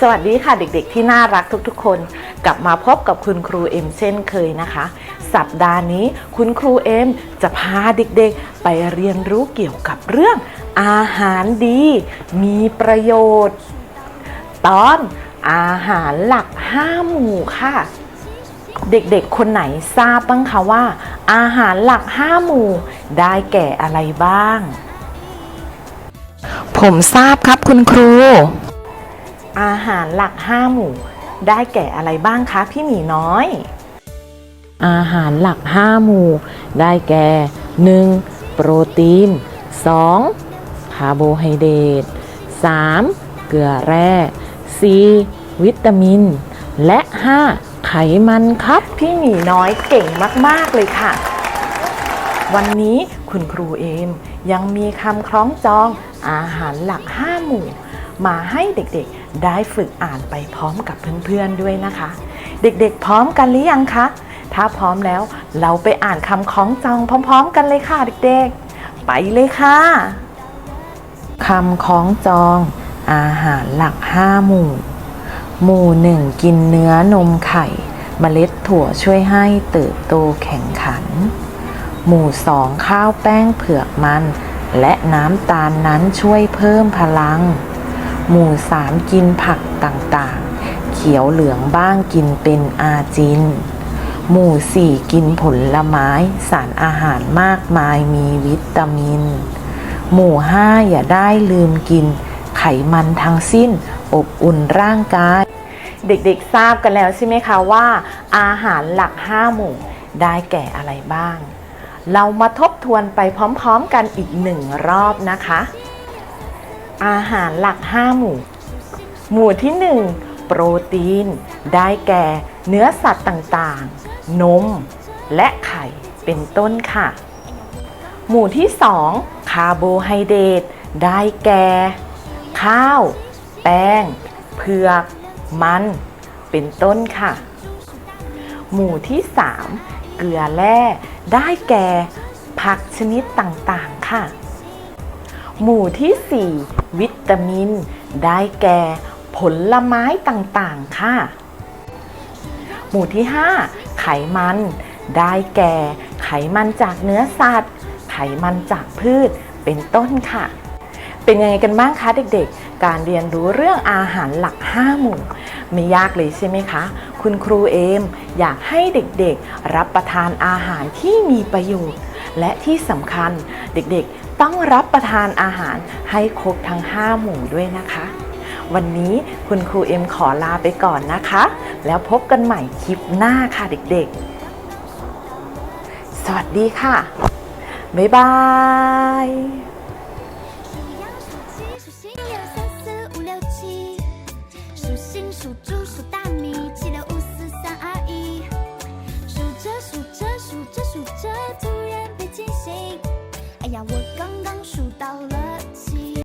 สวัสดีค่ะเด็กๆที่น่ารักทุกๆ คน กลับมาพบกับคุณครูเอ็มเช่นเคยนะคะ สัปดาห์นี้คุณครูเอ็มจะพาเด็กๆ ไปเรียนรู้เกี่ยวกับเรื่องอาหารดี มีประโยชน์ ตอนอาหารหลักห้าหมู่ค่ะ เด็กๆ คนไหนทราบบ้างคะว่า อาหารหลักห้าหมู่ได้แก่อะไรบ้าง ผมทราบครับคุณครู อาหารหลักห้าหมู่ ได้แก่อะไรบ้างคะพี่หมีน้อย อาหารหลักห้าหมู่ ได้แก่ 1. โปรตีน 2. คาร์โบไฮเดรต 3. เกลือแร่ 4. วิตามิน และ 5. ไขมันครับ พี่หมีน้อยเก่งมาก ๆ เลยค่ะ วันนี้คุณครูเอมยังมีคำคล้องจองอาหารหลักห้าหมู่ มาให้เด็กๆ ได้ฝึกอ่านไปพร้อมกับเพื่อนๆด้วยนะคะ เด็กๆ พร้อมกันหรือยังคะ ถ้าพร้อมแล้วเราไปอ่านคำคล้องจองพร้อม ๆ กันเลยค่ะเด็กๆ ไปเลยค่ะคำคล้องจองอาหารหลักห้าหมู่ หมู่หนึ่งกินเนื้อนมไข่เมล็ดถั่วช่วยให้เติบโตแข่งขัน หมู่สองข้าวแป้งเผือกมัน และน้ำตาลนั้นช่วยเพิ่มพลัง หมู่สามกินผักต่างๆ เขียวเหลืองบ้างกินเป็นอาจิน หมู่สี่กินผลไม้ สารอาหารมากมายมีวิตามิน หมู่ห้าอย่าได้ลืมกิน ไขมันทั้งสิ้น อบอุ่นร่างกาย เด็กๆทราบกันแล้วใช่ไหมคะว่า อาหารหลักห้าหมู่ได้แก่อะไรบ้าง เรามาทบทวนไปพร้อมๆกันอีกหนึ่งรอบนะคะ อาหารหลักห้าหมู่ หมู่ที่หนึ่งโปรตีน ได้แก่เนื้อสัตว์ต่างๆ นม และไข่เป็นต้นค่ะ หมู่ที่สองคาร์โบไฮเดรตได้แก่ ข้าว แป้ง เผือก มัน เป็นต้นค่ะ หมู่ที่ 3 เกลือแร่ ได้แก่ผักชนิดต่างๆ ค่ะ หมู่ที่ 4 วิตามิน ได้แก่ ผลไม้ต่างๆ ค่ะ หมู่ที่ 5 ไขมัน ได้แก่ ไขมันจากเนื้อสัตว์ ไขมันจากพืช เป็นต้นค่ะ เป็นยังไงกันบ้างคะเด็กๆ การเรียนรู้เรื่องอาหารหลัก 5 หมู่ ไม่ยากเลยใช่ไหมคะ คุณครูเอมอยากให้เด็กๆ รับประทานอาหารที่มีประโยชน์ และที่สำคัญเด็กๆ ต้องรับประทานอาหารให้ครบทั้ง 5 หมู่ด้วยนะคะ วันนี้คุณครูเอ็มขอลาไปก่อนนะคะ แล้วพบกันใหม่คลิปหน้าค่ะเด็กๆ สวัสดีค่ะ บ๊ายบาย 数星一二三四五六七，数星数猪数大米，七六五四三二一，数着数着数着数着，突然被惊醒，哎 我刚刚数到了